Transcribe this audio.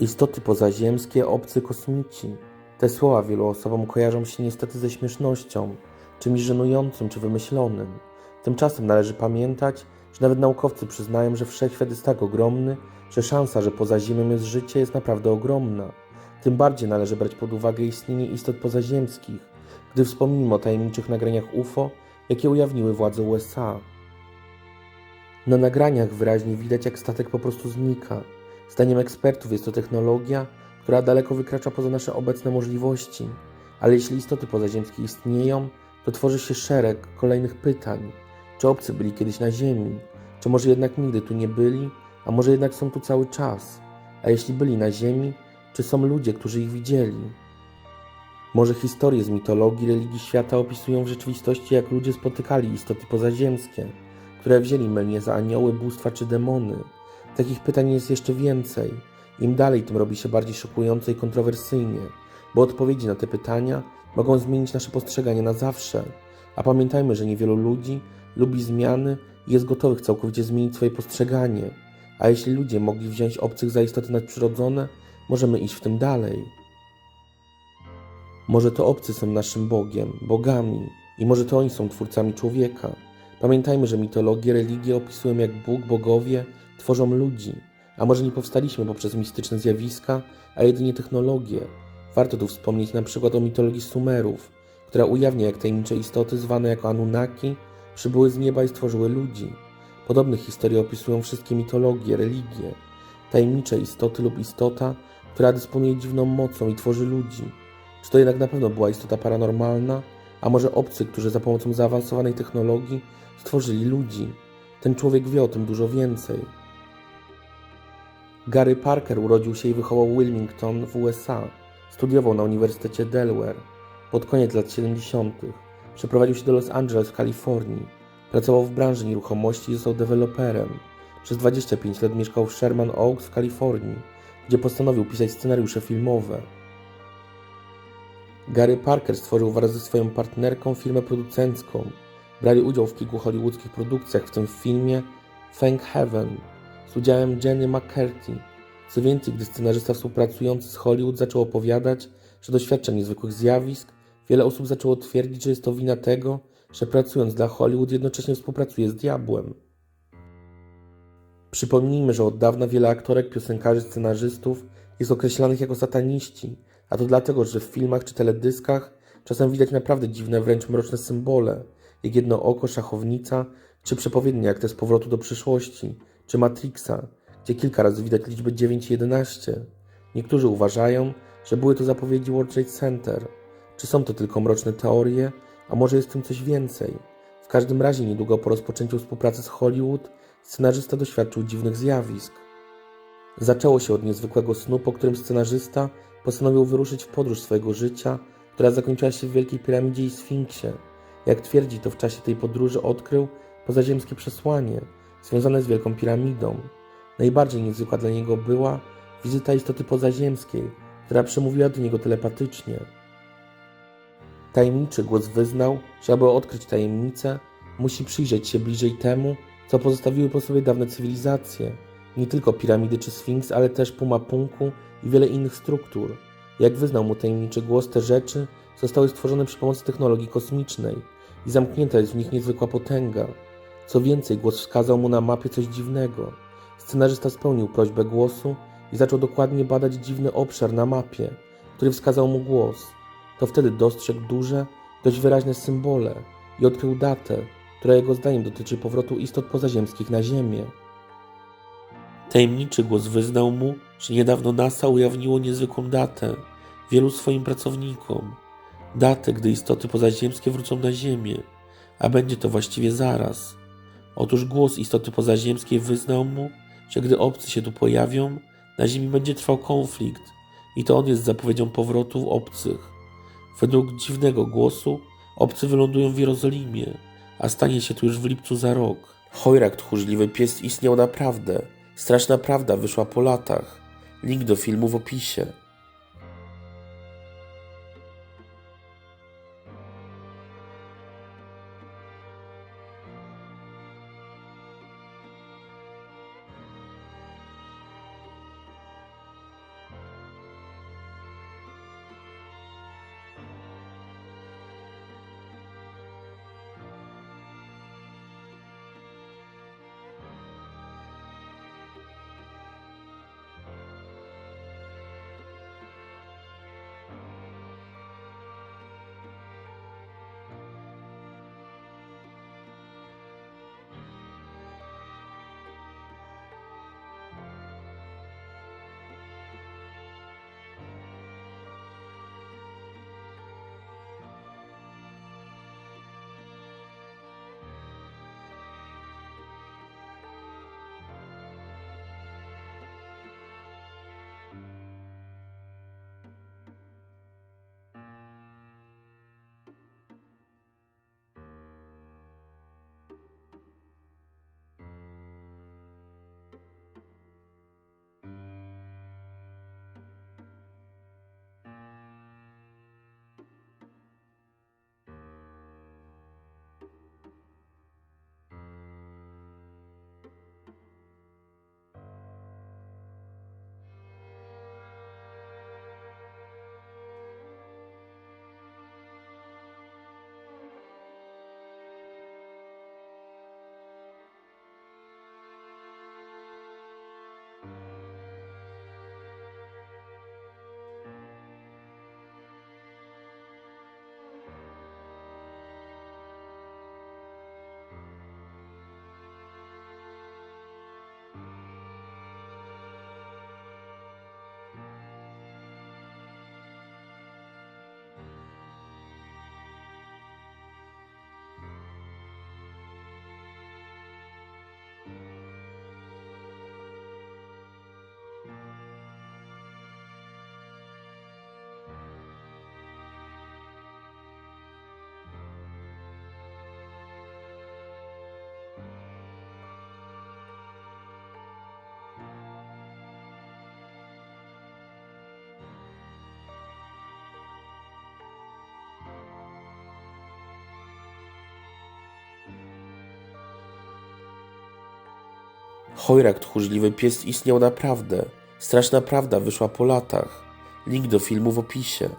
Istoty pozaziemskie, obcy kosmici. Te słowa wielu osobom kojarzą się niestety ze śmiesznością, czymś żenującym czy wymyślonym. Tymczasem należy pamiętać, że nawet naukowcy przyznają, że wszechświat jest tak ogromny, że szansa, że poza Ziemią jest życie, jest naprawdę ogromna. Tym bardziej należy brać pod uwagę istnienie istot pozaziemskich, gdy wspomnimy o tajemniczych nagraniach UFO, jakie ujawniły władze USA. Na nagraniach wyraźnie widać, jak statek po prostu znika. Zdaniem ekspertów jest to technologia, która daleko wykracza poza nasze obecne możliwości. Ale jeśli istoty pozaziemskie istnieją, to tworzy się szereg kolejnych pytań. Czy obcy byli kiedyś na Ziemi? Czy może jednak nigdy tu nie byli, a może jednak są tu cały czas? A jeśli byli na Ziemi, czy są ludzie, którzy ich widzieli? Może historie z mitologii, religii świata opisują w rzeczywistości, jak ludzie spotykali istoty pozaziemskie, które wzięli mylnie za anioły, bóstwa czy demony. Takich pytań jest jeszcze więcej. Im dalej, tym robi się bardziej szokująco i kontrowersyjnie, bo odpowiedzi na te pytania mogą zmienić nasze postrzeganie na zawsze. A pamiętajmy, że niewielu ludzi lubi zmiany i jest gotowych całkowicie zmienić swoje postrzeganie. A jeśli ludzie mogli wziąć obcych za istoty nadprzyrodzone, możemy iść w tym dalej. Może to obcy są naszym Bogiem, bogami, i może to oni są twórcami człowieka. Pamiętajmy, że mitologie, religie opisują jak Bóg, bogowie tworzą ludzi, a może nie powstaliśmy poprzez mistyczne zjawiska, a jedynie technologie. Warto tu wspomnieć na przykład o mitologii Sumerów, która ujawnia jak tajemnicze istoty zwane jako Anunnaki przybyły z nieba i stworzyły ludzi. Podobne historie opisują wszystkie mitologie, religie. Tajemnicze istoty lub istota, która dysponuje dziwną mocą i tworzy ludzi. Czy to jednak na pewno była istota paranormalna, a może obcy, którzy za pomocą zaawansowanej technologii stworzyli ludzi? Ten człowiek wie o tym dużo więcej. Gary Parker urodził się i wychował Wilmington w USA. Studiował na Uniwersytecie Delaware. Pod koniec lat 70. przeprowadził się do Los Angeles w Kalifornii. Pracował w branży nieruchomości i został deweloperem. Przez 25 lat mieszkał w Sherman Oaks w Kalifornii, gdzie postanowił pisać scenariusze filmowe. Gary Parker stworzył wraz ze swoją partnerką firmę producencką. Brali udział w kilku hollywoodzkich produkcjach, w tym w filmie Thank Heaven z udziałem Jenny McCarthy. Co więcej, gdy scenarzysta współpracujący z Hollywood zaczął opowiadać, że doświadcza niezwykłych zjawisk, wiele osób zaczęło twierdzić, że jest to wina tego, że pracując dla Hollywood jednocześnie współpracuje z diabłem. Przypomnijmy, że od dawna wiele aktorek, piosenkarzy, scenarzystów jest określanych jako sataniści, a to dlatego, że w filmach czy teledyskach czasem widać naprawdę dziwne, wręcz mroczne symbole, jak jedno oko, szachownica, czy przepowiednie jak te z powrotu do przyszłości, czy Matrixa, gdzie kilka razy widać liczby 9 i 11. Niektórzy uważają, że były to zapowiedzi World Trade Center. Czy są to tylko mroczne teorie, a może jest w tym coś więcej? W każdym razie niedługo po rozpoczęciu współpracy z Hollywood scenarzysta doświadczył dziwnych zjawisk. Zaczęło się od niezwykłego snu, po którym scenarzysta postanowił wyruszyć w podróż swojego życia, która zakończyła się w Wielkiej Piramidzie i Sfinksie. Jak twierdzi, to w czasie tej podróży odkrył pozaziemskie przesłanie związane z Wielką Piramidą. Najbardziej niezwykła dla niego była wizyta istoty pozaziemskiej, która przemówiła do niego telepatycznie. Tajemniczy głos wyznał, że aby odkryć tajemnicę, musi przyjrzeć się bliżej temu, co pozostawiły po sobie dawne cywilizacje. Nie tylko piramidy czy sfinks, ale też Pumapunku i wiele innych struktur. Jak wyznał mu tajemniczy głos, te rzeczy zostały stworzone przy pomocy technologii kosmicznej i zamknięta jest w nich niezwykła potęga. Co więcej, głos wskazał mu na mapie coś dziwnego. Scenarzysta spełnił prośbę głosu i zaczął dokładnie badać dziwny obszar na mapie, który wskazał mu głos. To wtedy dostrzegł duże, dość wyraźne symbole i odkrył datę, która jego zdaniem dotyczy powrotu istot pozaziemskich na Ziemię. Tajemniczy głos wyznał mu, że niedawno NASA ujawniło niezwykłą datę wielu swoim pracownikom. Datę, gdy istoty pozaziemskie wrócą na Ziemię, a będzie to właściwie zaraz. Otóż głos istoty pozaziemskiej wyznał mu, że gdy obcy się tu pojawią, na Ziemi będzie trwał konflikt i to on jest zapowiedzią powrotu obcych. Według dziwnego głosu obcy wylądują w Jerozolimie, a stanie się tu już w lipcu za rok. Chojrak tchórzliwy pies istniał naprawdę. Straszna prawda wyszła po latach. Link do filmu w opisie. Chojrak, tchórzliwy pies, istniał naprawdę. Straszna prawda wyszła po latach. Link do filmu w opisie.